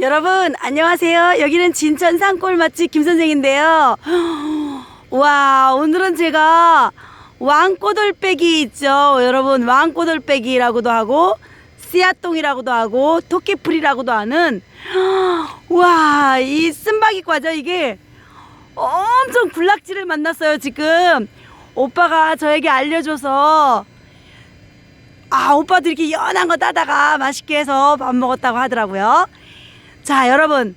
여러분 안녕하세요. 여기는 진천 산골 맛집 김 선생인데요. 와 오늘은 제가 왕꼬들빼기 있죠. 여러분 왕꼬들빼기라고도 하고 씨앗똥이라고도 하고 토끼풀이라고도 하는 와 이 쓴바기 과자 이게 엄청 군락지를 만났어요 지금 오빠가 저에게 알려줘서 아 오빠도 이렇게 연한 거 따다가 맛있게 해서 밥 먹었다고 하더라고요 자 여러분.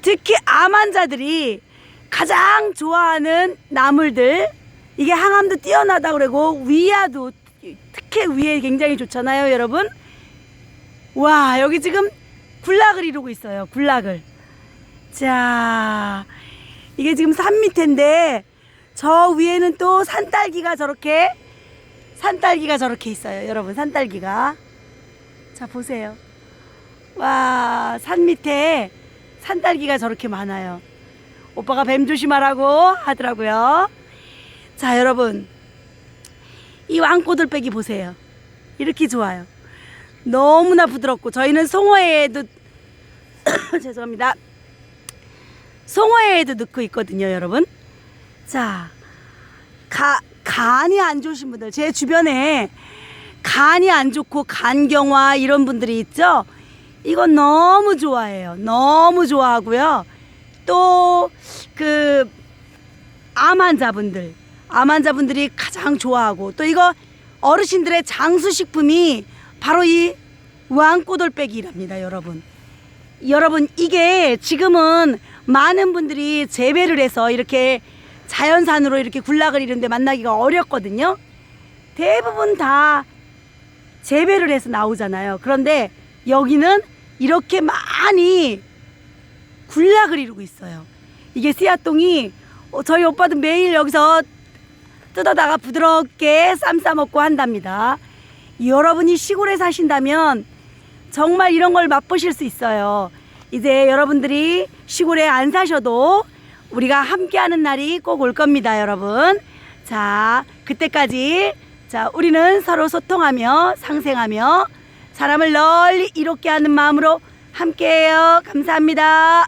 특히 암 환자들이 가장 좋아하는 나물들 이게 항암도 뛰어나다 그러고 위야도 특히 위에 굉장히 좋잖아요 여러분. 와 여기 지금 군락을 이루고 있어요 군락을. 자 이게 지금 산 밑인데 저 위에는 또 산딸기가 저렇게 산딸기가 저렇게 있어요 여러분 산딸기가. 자 보세요 와 산 밑에 산딸기가 저렇게 많아요. 오빠가 뱀 조심하라고 하더라고요. 자 여러분. 이 왕꼬들빼기 보세요. 이렇게 좋아요. 너무나 부드럽고 저희는 송어회에도 죄송합니다. 송어회에도 넣고 있거든요 여러분. 자 가, 간이 안 좋으신 분들 제 주변에 간이 안 좋고 간경화 이런 분들이 있죠 이건 너무 좋아해요. 너무 좋아하고요. 또 그 암 환자분들 암 환자분들이 가장 좋아하고 또 이거 어르신들의 장수 식품이 바로 이 왕꼬돌빼기랍니다 여러분. 여러분 이게 지금은 많은 분들이 재배를 해서 이렇게 자연산으로 이렇게 군락을 이런데 만나기가 어렵거든요. 대부분 다 재배를 해서 나오잖아요. 그런데 여기는 이렇게 많이 군락을 이루고 있어요 이게 씨앗똥이 어, 저희 오빠도 매일 여기서 뜯어다가 부드럽게 쌈 싸먹고 한답니다 여러분이 시골에 사신다면 정말 이런 걸 맛보실 수 있어요. 이제 여러분들이 시골에 안 사셔도 우리가 함께하는 날이 꼭 올 겁니다, 여러분. 자, 그때까지 자 우리는 서로 소통하며 상생하며 사람을 널리 이롭게 하는 마음으로 함께해요. 감사합니다.